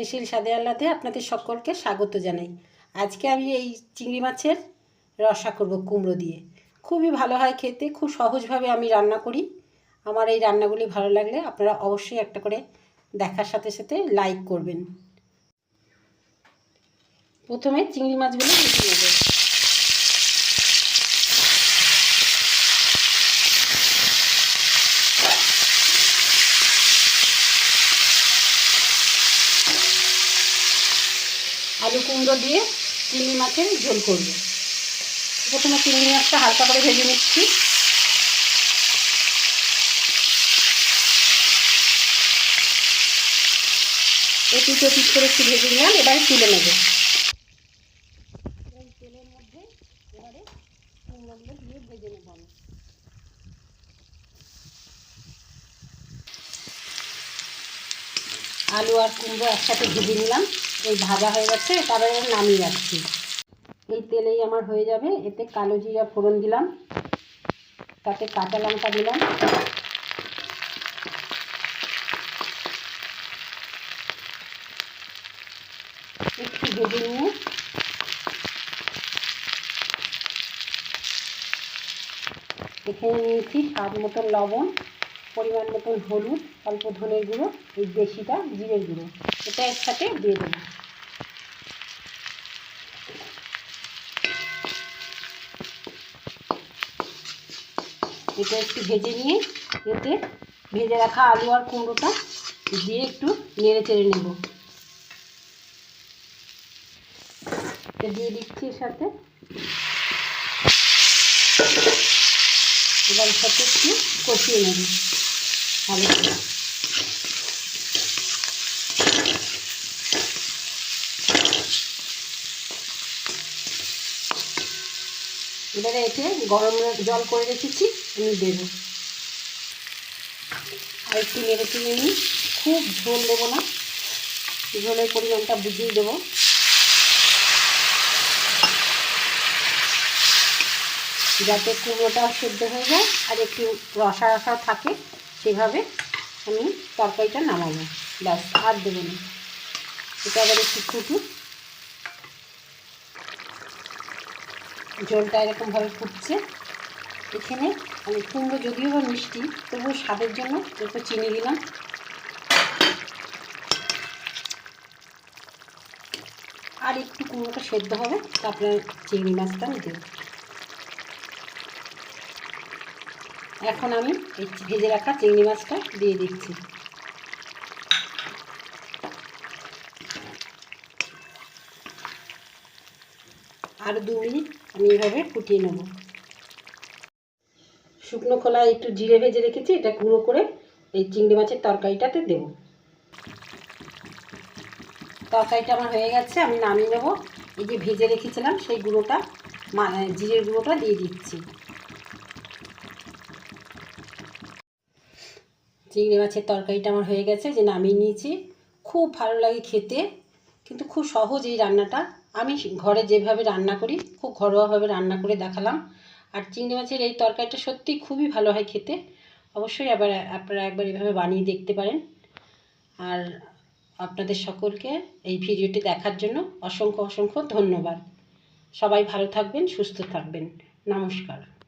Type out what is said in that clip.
হেসিল সাদে আল্লাতে আপনাদের সকলকে স্বাগত জানাই। আজকে আমি এই চিংড়ি মাছের রসা করব কুমড়ো দিয়ে। খুবই ভালো হয় খেতে, খুব সহজভাবে আমি রান্না করি। আমার এই রান্নাগুলি ভালো লাগলে আপনারা অবশ্যই একটা করে দেখার সাথে সাথে লাইক করবেন। প্রথমে চিংড়ি মাছগুলো ভেজে নেব। আলু কুমড়ো দিয়ে চিংড়ি মাছের ঝোল করব। প্রথমে চিংড়ি মাছটা হালকা করে ভেজে নিচ্ছি। এপিট ওপিট করে একটু ভেজে নিলাম, এবারে তুলে নেব। তেলের মধ্যে এবারে ভেজে আলু আর কুমড়ো একসাথে ভেজে নিলাম। এই ভাজা হয়ে গেছে, তারপরে নামিয়ে যাচ্ছি এই তেলেই আমার হয়ে যাবে, এতে কালো জিরা ফোড়ন দিলাম, তাতে কাঁচা লঙ্কা দিলাম। একটু ভেজে নিয়ে এখানে নিয়েছি স্বাদ মতন লবণ। পরিমাণ মতন হলুদ, অল্প ধনের গুঁড়ো, এই দেশিটা জিরের গুঁড়ো। এটা একসাথে দিয়ে দেবো। এটা একটু ভেজে নিয়ে এতে ভেজে রাখা আলু আর কুমড়োটা দিয়ে একটু নেড়ে চেড়ে নেব। দিয়ে দিচ্ছি এর সাথে। এবার সাথে একটু কষিয়ে নেব। করে। এবারে এতে গরম জল করে রেখেছি, আমি দেবো। আর একটু নেড়ে চেড়ে নিই। খুব ঝোল দেবো না, ঝোলের পরিমাণটা বুঝিয়ে দেবো। যাতে কুমড়োটা সেদ্ধ হয়ে যায় আর একটু রসা রসা থাকে। সেভাবে আমি তরকারিটা নামাবো। ব্যাস, আর দেবো না। এটা আবার একটু ফুটুক। জলটা এরকমভাবে ফুটছে। এখানে আমি কুমড়ো যদিও বা মিষ্টি, তবুও স্বাদের জন্য একটু চিনি দিলাম। আর একটু কুমড়োটা সেদ্ধ হবে, তারপরে চিংড়ি মাছটা আমি দেব এখন আমি এই ভেজে রাখা চিংড়ি মাছটা দিয়ে দিচ্ছি। আর দু মিনিট আমি এভাবে ফুটিয়ে নেব। শুকনো খোলা একটু জিরে ভেজে রেখেছি, এটা গুঁড়ো করে এই চিংড়ি মাছের তরকারিটাতে দেব। তরকারিটা আমার হয়ে গেছে, আমি নামিয়ে নেব। এই যে ভেজে রেখেছিলাম, সেই গুঁড়োটা জিরের গুঁড়োটা দিয়ে দিচ্ছি। চিংড়ি মাছের তরকারিটা আমার হয়ে গেছে, যে নামিয়ে নিয়েছি। খুব ভালো লাগে খেতে, কিন্তু খুব সহজ এই রান্নাটা। আমি ঘরে যেভাবে রান্না করি, খুব ঘরোয়াভাবে রান্না করে দেখালাম। আর চিংড়ি মাছের এই তরকারিটা সত্যি খুবই ভালো হয় খেতে। অবশ্যই আবার আপনারা একবার এভাবে বানিয়ে দেখতে পারেন। আর আপনাদের সকলকে এই ভিডিওটি দেখার জন্য অসংখ্য অসংখ্য ধন্যবাদ। সবাই ভালো থাকবেন, সুস্থ থাকবেন। নমস্কার।